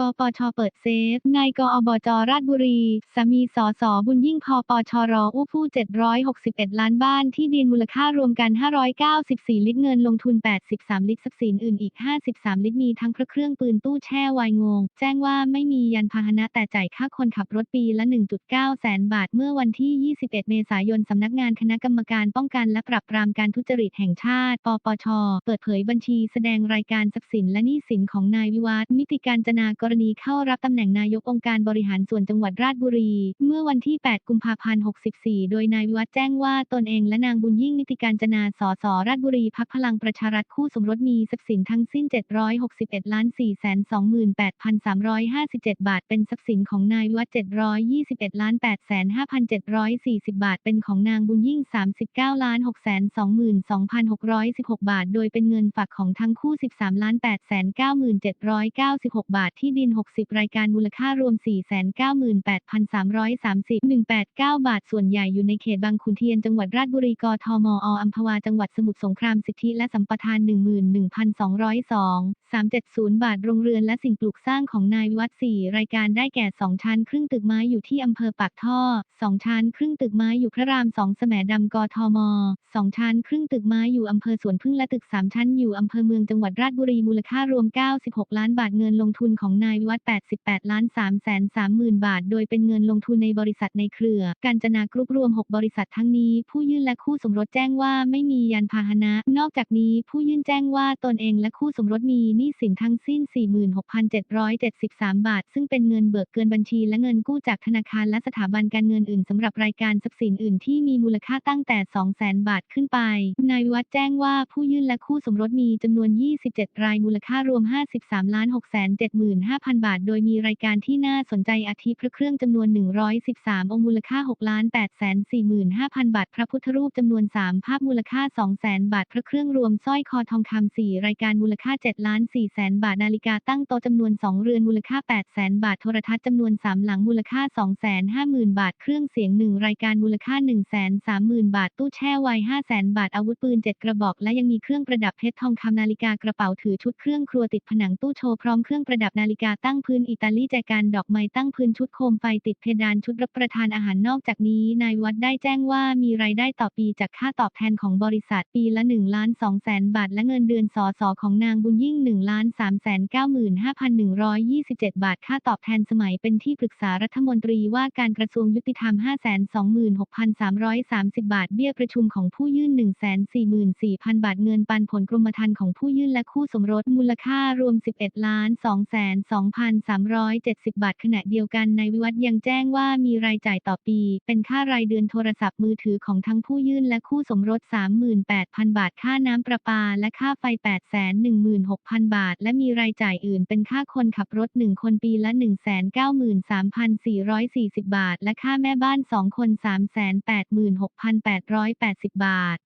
ปปชเปิดเซฟนายกอบจราชบุรี สามีสสบุญยิ่งพปชรอู้ผู้ 761 ล้านบ้านที่ดินมูลค่ารวมกัน 594 ลิตรเงินลงทุน 83 ลิตรทรัพย์สินอื่นอีก 53 ลิตรมีทั้งพระเครื่องปืนตู้แช่วายงง แจ้งว่าไม่มียานพาหนะแต่จ่ายค่าคนขับรถปีละ 1.9 แสนบาท เมื่อวันที่ 21 เมษายน สำนักงานคณะกรรมการป้องกันและปราบปรามการทุจริตแห่งชาติ ปปช เปิดเผยบัญชีแสดงรายการทรัพย์สินและหนี้สินของนายวิวัฒน์มิติการจนากรณีเข้ารับตำแหน่งนายกองค์การบริหารส่วนจังหวัดราชบุรี เมื่อวันที่ 8 กุมภาพันธ์ 64 โดยนายวิวัฒน์แจ้งว่าตนเองและนางบุญยิ่งนิติการจนาสสราชบุรีพักพลังประชารัฐคู่สมรสมีทรัพย์สินทั้งสิ้น 761ล้าน428,357 บาท เป็นทรัพย์สินของนายวิวัฒน์721ล้าน8,5740 บาท เป็นของนางบุญยิ่ง 39ล้าน622,616 บาท โดยเป็นเงินฝากของทั้งคู่ 13ล้าน89796 บาทที่ดิน 60 รายการมูลค่ารวม 498,330 189 บาท ส่วนใหญ่อยู่ในเขตบางขุนเทียนจังหวัดราชบุรีกทมออัมพวาจังหวัดสมุทรสงครามสิทธิและสัมปทาน 11,202 370 บาท โรงเรือนและสิ่งปลูกสร้างของนายวิวัฒน์4รายการได้แก่ 2 ชั้นครึ่งตึกไม้อยู่ที่อำเภอปากท่อ 2 ชั้นครึ่งตึกไม้อยู่พระราม2แสมดำกทม 2 ชั้นครึ่งตึกไม้อยู่อำเภอสวนพึ่งและตึก 3 ชั้นอยู่อำเภอเมืองจังหวัดราชบุรีมูลค่ารวม 96 ล้านบาทเงินลงทุนของนายวิวัฒน์88 ล้าน3แสน30,000บาท โดยเป็นเงินลงทุนในบริษัทในเครือ การจนากรุ๊ปรวม 6 บริษัททั้งนี้ ผู้ยื่นและคู่สมรสแจ้งว่าไม่มียานพาหนะ นอกจากนี้ผู้ยื่นแจ้งว่าตนเองและคู่สมรสมีหนี้สินทั้งสิ้น 46,773 บาท ซึ่งเป็นเงินเบิกเกินบัญชีและเงินกู้จากธนาคารและสถาบันการเงินอื่นสำหรับรายการทรัพย์สินอื่นที่มีมูลค่าตั้งแต่ 200,000 บาทขึ้นไป นายวิวัฒน์แจ้งว่าผู้ยื่นและคู่สมรสมีจำนวน 27 รายมูลค่ารวม 53ล้าน5,000 บาท โดยมีรายการที่น่าสนใจอาทิพระเครื่องจำนวน 113 องค์มูลค่า6ล้าน845,000 บาท พระพุทธรูปจำนวน 3 ภาพมูลค่า200,000บาท พระเครื่องรวมสร้อยคอทองคำ4รายการมูลค่า7ล้าน4แสนบาท นาฬิกาตั้งโต๊ะจำนวน 2 เรือนมูลค่า8 0 0 0 0บาท โทรทัศน์จำนวน 3 หลังมูลค่า250,000 บาท เครื่องเสียง 1 รายการมูลค่า130,000 บาท ตู้แช่ไวน์500,000บาท อาวุธปืน 7 กระบอก และยังมีเครื่องประดับเพชรทองคำนาฬิกากระเป๋าถือชุดเครื่องครัวติดผนังตู้โชว์พร้อมเครื่องประดับนาฬิกาตั้งพื้นอิตาลีแจกันดอกไม้ตั้งพื้นชุดโคมไฟติดเพดานชุดรับประทานอาหารนอกจากนี้ นายวัดได้แจ้งว่ามีรายได้ต่อปีจากค่าตอบแทนของบริษัทปีละ1ล้าน2แสนบาท และเงินเดือนสอสอของนางบุญยิ่ง1ล้าน3แสน95,127 บาท ค่าตอบแทนสมัยเป็นที่ปรึกษารัฐมนตรีว่าการกระทรวงยุติธรรม 526,330 บาท เบี้ยประชุมของผู้ยื่น 144,000 บาท เงินปันผลกรมธรรม์ของผู้ยื่นและคู่สมรสมูลค่ารวม 11ล้าน2แสน2,370 บาทขณะเดียวกันนายวิวัฒยังแจ้งว่ามีรายจ่ายต่อปี เป็นค่ารายเดือนโทรศัพท์มือถือของทั้งผู้ยื่นและคู่สมรส 38,000 บาทค่าน้ำประปา และค่าไฟ 816,000 บาท และมีรายจ่ายอื่นเป็นค่าคนขับรถ 1 คนปีละ 193,440 บาท และค่าแม่บ้าน 2 คน 386,880 บาท